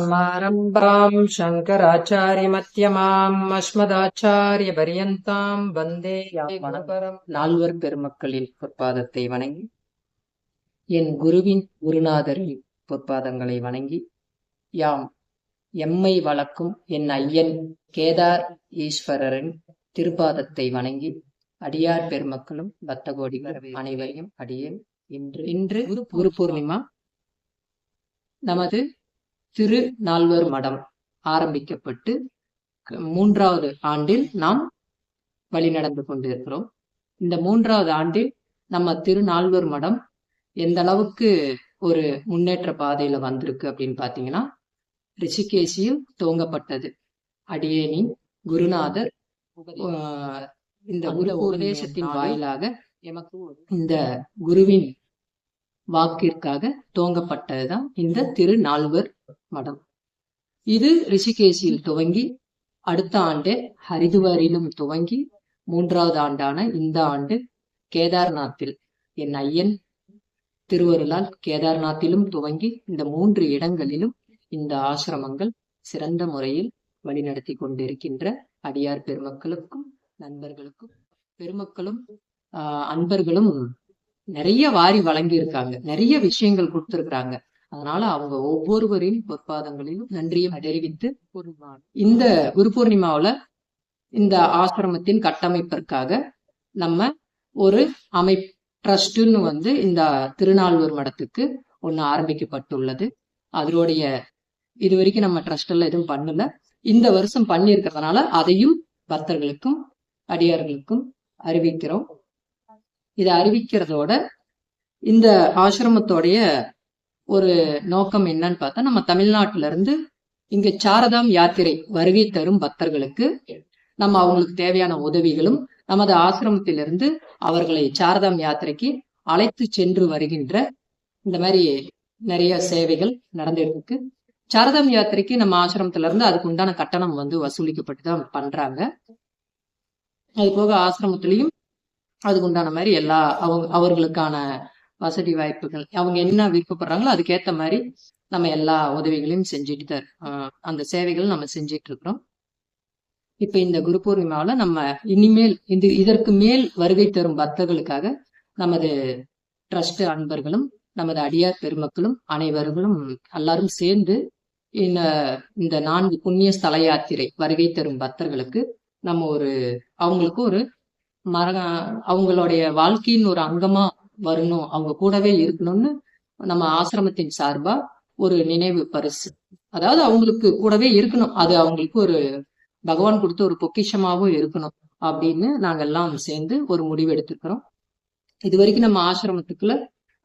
सदाशिवसमारम्भाम् शङ्कराचार्यमध्यमाम् अस्मदाचार्यपर्यन्ताम् வந்தே வனபரம் நால்வர் பெருமக்களின் பொற்பாதத்தை வணங்கி என் குருவின் குருநாதரின் பொற்பாதங்களை வணங்கி யாம் எம்மை வளர்க்கும் என் ஐயன் கேதார் ஈஸ்வரரின் திருப்பாதத்தை வணங்கி அடியார் பெருமக்களும் பக்தகோடிகள் அனைவரையும் அடியேன் இன்று இன்று குரு பூர்ணிமா நமது திரு நால்வர் மடம் ஆரம்பிக்கப்பட்டு மூன்றாவது ஆண்டில் நாம் வழிநடந்து கொண்டிருக்கிறோம். இந்த மூன்றாவது ஆண்டில் நம்ம திரு நால்வர் மடம் எந்த அளவுக்கு ஒரு முன்னேற்ற பாதையில வந்திருக்கு அப்படின்னு பாத்தீங்கன்னா ரிஷிகேசியில் துவங்கப்பட்டது. அடியேனின் குருநாதர் இந்த உபதேசத்தின் வாயிலாக எமக்கு இந்த குருவின் வாக்கிற்காக துவங்கப்பட்டதுதான் இந்த திருநால்வர் மடம் இது ரிஷிகேஷியில் துவங்கி அடுத்த ஆண்டு ஹரிதுவாரிலும் துவங்கி மூன்றாவது ஆண்டான இந்த ஆண்டு கேதார்நாத்தில் என் ஐயன் திருவருளால் கேதார்நாத்திலும் துவங்கி இந்த மூன்று இடங்களிலும் இந்த ஆசிரமங்கள் சிறந்த முறையில் வழிநடத்தி கொண்டிருக்கின்ற அடியார் பெருமக்களுக்கும் நண்பர்களுக்கும் பெருமக்களும் அன்பர்களும் நிறைய வாரி வழங்கி இருக்காங்க நிறைய விஷயங்கள் கொடுத்திருக்கிறாங்க. அதனால அவங்க ஒவ்வொருவரின் பொற்பாதங்களிலும் நன்றியும் தெரிவித்து இந்த குரு பூர்ணிமாவில இந்த ஆசிரமத்தின் கட்டமைப்பிற்காக நம்ம ஒரு அமை ட்ரஸ்ட்னு வந்து இந்த திருநாள்வூர் மடத்துக்கு ஒன்று ஆரம்பிக்கப்பட்டுள்ளது. அதனுடைய இது வரைக்கும் நம்ம ட்ரஸ்ட் எல்லாம் எதுவும் பண்ணல. இந்த வருஷம் பண்ணியிருக்கிறதுனால அதையும் பக்தர்களுக்கும் அடியார்களுக்கும் அறிவிக்கிறோம். இதை அறிவிக்கிறதோட இந்த ஆசிரமத்தோடைய ஒரு நோக்கம் என்னன்னு பார்த்தா நம்ம தமிழ்நாட்டில இருந்து இங்க சாரதாம் யாத்திரை வருகை தரும் பக்தர்களுக்கு நம்ம அவங்களுக்கு தேவையான உதவிகளும் நமது ஆசிரமத்திலிருந்து அவர்களை சாரதாம் யாத்திரைக்கு அழைத்து சென்று வருகின்ற இந்த மாதிரி நிறைய சேவைகள் நடந்துட்டு இருக்கு சாரதாம் யாத்திரைக்கு நம்ம ஆசிரமத்துல இருந்து அதுக்கு உண்டான கட்டணம் வந்து வசூலிக்கப்பட்டு தான் பண்றாங்க. அது போக ஆசிரமத்திலையும் அதுக்கு உண்டான மாதிரி எல்லா அவங்க அவர்களுக்கான வசதி வாய்ப்புகள் அவங்க என்ன விருப்பப்படுறாங்களோ அதுக்கேற்ற மாதிரி நம்ம எல்லா உதவிகளையும் செஞ்சுட்டு தான் அந்த சேவைகள் நம்ம செஞ்சிட்டு இருக்கிறோம். இப்ப இந்த குரு பூர்ணிமாவில் நம்ம இனிமேல் இந்த இதற்கு மேல் வருகை தரும் பக்தர்களுக்காக நமது ட்ரஸ்ட் அன்பர்களும் நமது அடியார் பெருமக்களும் அனைவர்களும் எல்லாரும் சேர்ந்து இந்த இந்த நான்கு புண்ணிய ஸ்தல யாத்திரை வருகை தரும் பக்தர்களுக்கு நம்ம ஒரு அவங்களுக்கு ஒரு மர அவங்களுடைய வாழ்க்கையின் ஒரு அங்கமா வரணும். அவங்க கூடவே இருக்கணும்னு நம்ம ஆசிரமத்தின் சார்பா ஒரு நினைவு பரிசு. அதாவது அவங்களுக்கு கூடவே இருக்கணும். அது அவங்களுக்கு ஒரு பகவான் கொடுத்த ஒரு பொக்கிஷமாவும் இருக்கணும் அப்படின்னு நாங்க எல்லாம் சேர்ந்து ஒரு முடிவு எடுத்துக்கிறோம் இது வரைக்கும் நம்ம ஆசிரமத்துக்குள்ள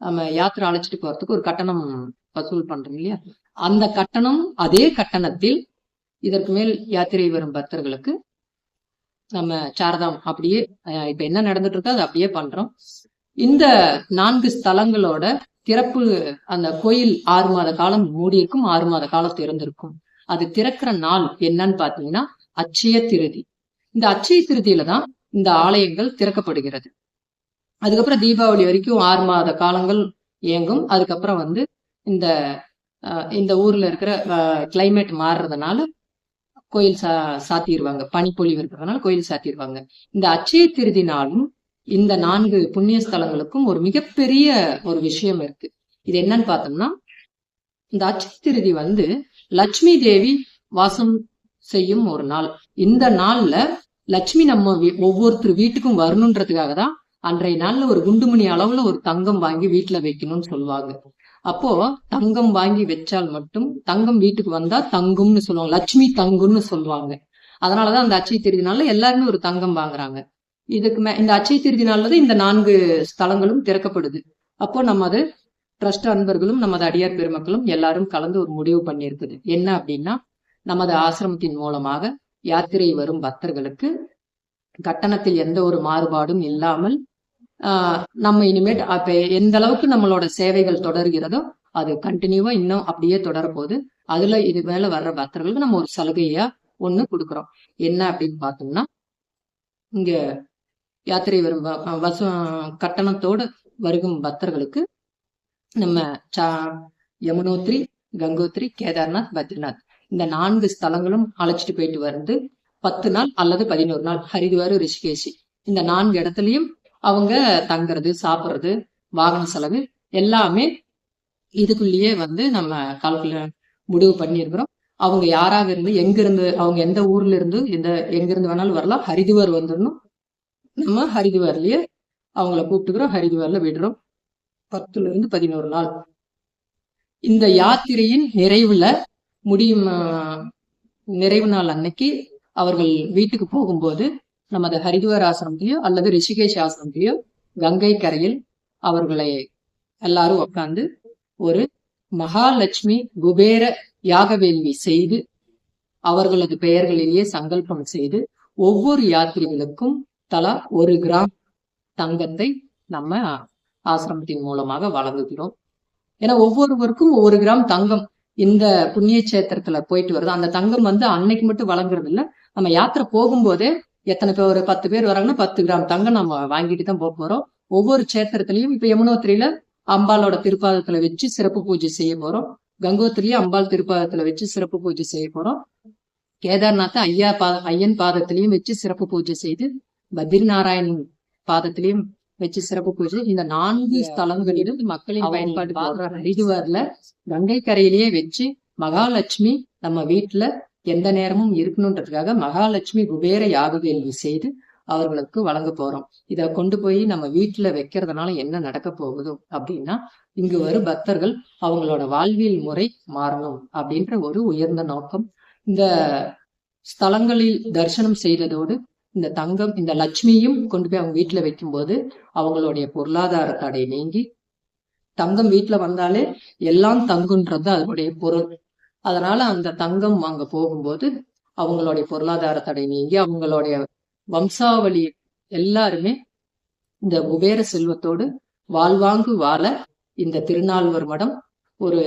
நம்ம யாத்திரை அழைச்சிட்டு போறதுக்கு ஒரு கட்டணம் வசூல் பண்றோம் இல்லையா? அந்த கட்டணம் அதே கட்டணத்தில் இதற்கு மேல் யாத்திரை வரும் பக்தர்களுக்கு நம்ம சாரதாம் அப்படியே இப்ப என்ன நடந்துட்டு இருக்கோ அதை அப்படியே பண்றோம். இந்த நான்கு ஸ்தலங்களோட திறப்பு அந்த கோயில் ஆறு மாத காலம் மூடி இருக்கும் ஆறு மாத காலம் திறந்திருக்கும். அது திறக்கிற நாள் என்னன்னு பாத்தீங்கன்னா அச்சய திருதி. இந்த அச்சய திருதியில தான் இந்த ஆலயங்கள் திறக்கப்படுகிறது. அதுக்கப்புறம் தீபாவளி வரைக்கும் ஆறு மாத காலங்கள் இயங்கும். அதுக்கப்புறம் வந்து இந்த இந்த ஊர்ல இருக்கிற கிளைமேட் மாறுறதுனால கோயில் சா சாத்திடுவாங்க பனிப்பொழிவு இருக்கிறதுனால கோயில் சாத்திடுவாங்க இந்த அச்சய திருதி நாளும் இந்த நான்கு புண்ணிய ஸ்தலங்களுக்கும் ஒரு மிகப்பெரிய ஒரு விஷயம் இருக்கு. இது என்னன்னு பார்த்தோம்னா இந்த அச்சய திருதி வந்து லட்சுமி தேவி வாசம் செய்யும் ஒரு நாள். இந்த நாள்ல லட்சுமி நம்ம ஒவ்வொருத்தர் வீட்டுக்கும் வரணுன்றதுக்காக தான் அன்றைய நாள்ல ஒரு குண்டுமணி அளவுல ஒரு தங்கம் வாங்கி வீட்டுல வைக்கணும்னு சொல்லுவாங்க. அப்போ தங்கம் வாங்கி வச்சால் மட்டும் தங்கம் வீட்டுக்கு வந்தா தங்கும்னு சொல்லுவாங்க. லட்சுமி தங்கும்னு சொல்லுவாங்க. அதனாலதான் அந்த அச்சை திருதி நாள்ல எல்லாருமே ஒரு தங்கம் வாங்குறாங்க. இதுக்கு மே இந்த அச்சை திருதி நாள்லதான் இந்த நான்கு ஸ்தலங்களும் திறக்கப்படுது. அப்போ நம்ம அது ட்ரஸ்ட் அன்பர்களும் நமது அடியார் பெருமக்களும் எல்லாரும் கலந்து ஒரு முடிவு பண்ணியிருக்குது. என்ன அப்படின்னா நமது ஆசிரமத்தின் மூலமாக யாத்திரை வரும் பக்தர்களுக்கு கட்டணத்தில் எந்த ஒரு மாறுபாடும் இல்லாமல் நம்ம இனிமேட் அப்ப எந்த அளவுக்கு நம்மளோட சேவைகள் தொடர்கிறதோ அது கண்டினியூவா இன்னும் அப்படியே தொடரப்போகுது. அதுல இது மேல வர்ற பக்தர்களுக்கு நம்ம ஒரு சலுகையா ஒண்ணு கொடுக்குறோம். என்ன அப்படின்னு பார்த்தோம்னா இங்க யாத்திரை வரும் வச கட்டணத்தோட வருகும் பக்தர்களுக்கு நம்ம சா யமுனோத்ரி கங்கோத்ரி கேதார்நாத் பத்ரிநாத் இந்த நான்கு ஸ்தலங்களும் அழைச்சிட்டு போயிட்டு வந்து பத்து நாள் அல்லது பதினோரு நாள். ஹரித்வார் ரிஷிகேஷி இந்த நான்கு இடத்துலயும் அவங்க தங்குறது சாப்பிட்றது வாகன செலவு எல்லாமே இதுக்குள்ளேயே வந்து நம்ம கால்குலே முடிவு பண்ணியிருக்கிறோம். அவங்க யாராக இருந்து எங்கிருந்து அவங்க எந்த ஊர்ல இருந்து எந்த எங்கிருந்து வேணாலும் வரலாம். ஹரிதுவார் வந்துடணும். நம்ம ஹரிதுவார்லயே அவங்கள கூப்பிட்டுக்கிறோம். ஹரிதுவார்ல விடுறோம். பத்துல இருந்து பதினோரு நாள். இந்த யாத்திரையின் நிறைவுல முடியும் நிறைவு நாள் அன்னைக்கு அவர்கள் வீட்டுக்கு போகும்போது நமது ஹரிதுவர் ஆசிரமத்திலயோ அல்லது ரிஷிகேஷ் ஆசிரமத்திலயோ கங்கை கரையில் அவர்களை எல்லாரும் உட்காந்து ஒரு மகாலட்சுமி குபேர யாக வேள்வி செய்து அவர்களது பெயர்களிலேயே சங்கல்பம் செய்து ஒவ்வொரு யாத்திரிகளுக்கும் தலா ஒரு கிராம் தங்கத்தை நம்ம ஆசிரமத்தின் மூலமாக வழங்குகிறோம். ஏன்னா ஒவ்வொருவருக்கும் ஒவ்வொரு கிராம் தங்கம் இந்த புண்ணிய சேத்திரத்துல போயிட்டு வருது. அந்த தங்கம் வந்து அன்னைக்கு மட்டும் வழங்குறது இல்ல நம்ம யாத்திரை போகும்போதே எத்தனை பேர் ஒரு பத்து பேர் வராங்கன்னா பத்து கிராம் தங்கம் நம்ம வாங்கிட்டு தான் போக போறோம். ஒவ்வொரு கஷேத்திரத்திலையும் இப்ப யமுனோத்திரியில அம்பாலோட திருப்பாதத்துல வச்சு சிறப்பு பூஜை செய்ய போறோம். கங்கோத்திரியும் அம்பாள் திருப்பாதத்துல வச்சு சிறப்பு பூஜை செய்ய போறோம். கேதார்நாத் ஐயா பாத ஐயன் பாதத்திலையும் வச்சு சிறப்பு பூஜை செய்து பத்ரி நாராயணன் பாதத்திலையும் வச்சு சிறப்பு பூஜை. இந்த நான்கு ஸ்தலங்களிலும் மக்களின் பயன்பாடு ஹரிதுவார்ல கங்கை கரையிலேயே வச்சு மகாலட்சுமி நம்ம வீட்டுல எந்த நேரமும் இருக்கணுன்றதுக்காக மகாலட்சுமி குபேர யாக கேள்வி செய்து அவர்களுக்கு வழங்க போறோம். இதை கொண்டு போய் நம்ம வீட்டுல வைக்கிறதுனால என்ன நடக்க போகுதோ அப்படின்னா இங்கு வரும் பக்தர்கள் அவங்களோட வாழ்வியல் முறை மாறணும் அப்படின்ற ஒரு உயர்ந்த நோக்கம். இந்த ஸ்தலங்களில் தரிசனம் செய்ததோடு இந்த தங்கம் இந்த லட்சுமியும் கொண்டு போய் அவங்க வீட்டுல வைக்கும்போது அவங்களுடைய பொருளாதார தடை நீங்கி தங்கம் வீட்டுல வந்தாலே எல்லாம் தங்குன்றது அதனுடைய பொருள். அதனால அந்த தங்கம் அங்க போகும்போது அவங்களுடைய பொருளாதார தடை நீங்கி அவங்களுடைய வம்சாவளி எல்லாருமே இந்த குபேர செல்வத்தோடு வாழ்வாங்கு வாழ இந்த திருநாள்வர் மடம் ஒரு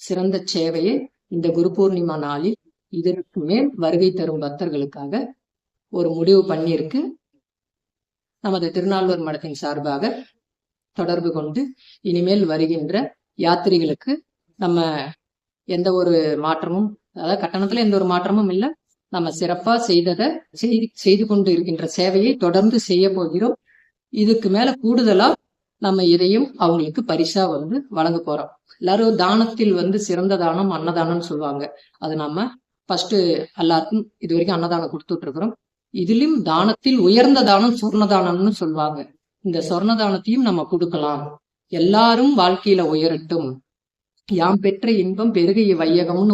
சிறந்த சேவையை இந்த குரு பூர்ணிமா நாளில் இதற்கு மேல் வருகை தரும் பக்தர்களுக்காக ஒரு முடிவு பண்ணியிருக்கு. நமது திருநாள்வர் மடத்தின் சார்பாக தொடர்பு கொண்டு இனிமேல் வருகின்ற யாத்திரிகளுக்கு நம்ம எந்த ஒரு மாற்றமும் அதாவது கட்டணத்துல எந்த ஒரு மாற்றமும் இல்லை. நம்ம சிறப்பா செய்ததை செய்து கொண்டு இருக்கின்ற சேவையை தொடர்ந்து செய்ய போகிறோம். இதுக்கு மேல கூடுதலா நம்ம இதையும் அவங்களுக்கு பரிசா வந்து வழங்க போறோம். எல்லாரும் தானத்தில் வந்து சிறந்த தானம் அன்னதானம்னு சொல்லுவாங்க. அது நம்ம ஃபர்ஸ்ட் எல்லாருக்கும் இது வரைக்கும் அன்னதானம் கொடுத்துட்டு இருக்கிறோம் இதுலயும் தானத்தில் உயர்ந்த தானம் சொர்ணதானம்னு சொல்லுவாங்க. இந்த சொர்ணதானத்தையும் நம்ம கொடுக்கலாம். எல்லாரும் வாழ்க்கையில உயரட்டும். யாம் பெற்ற இன்பம் பெருகைய வையகம்னு